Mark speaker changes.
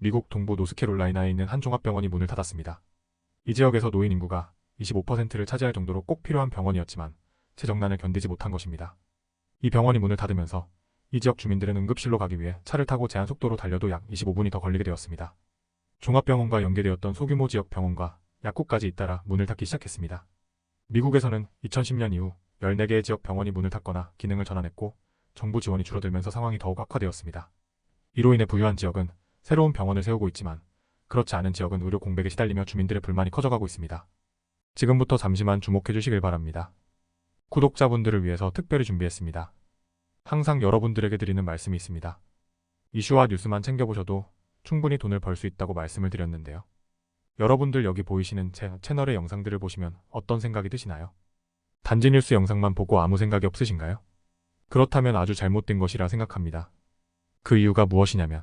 Speaker 1: 미국 동부 노스캐롤라이나에 있는 한 종합병원이 문을 닫았습니다. 이 지역에서 노인 인구가 25%를 차지할 정도로 꼭 필요한 병원이었지만 재정난을 견디지 못한 것입니다. 이 병원이 문을 닫으면서 이 지역 주민들은 응급실로 가기 위해 차를 타고 제한 속도로 달려도 약 25분이 더 걸리게 되었습니다. 종합병원과 연계되었던 소규모 지역 병원과 약국까지 잇따라 문을 닫기 시작했습니다. 미국에서는 2010년 이후 14개의 지역 병원이 문을 닫거나 기능을 전환했고 정부 지원이 줄어들면서 상황이 더욱 악화되었습니다. 이로 인해 부유한 지역은 새로운 병원을 세우고 있지만 그렇지 않은 지역은 의료 공백에 시달리며 주민들의 불만이 커져가고 있습니다. 지금부터 잠시만 주목해 주시길 바랍니다. 구독자분들을 위해서 특별히 준비했습니다. 항상 여러분들에게 드리는 말씀이 있습니다. 이슈와 뉴스만 챙겨보셔도 충분히 돈을 벌 수 있다고 말씀을 드렸는데요. 여러분들 여기 보이시는 제 채널의 영상들을 보시면 어떤 생각이 드시나요? 단지 뉴스 영상만 보고 아무 생각이 없으신가요? 그렇다면 아주 잘못된 것이라 생각합니다. 그 이유가 무엇이냐면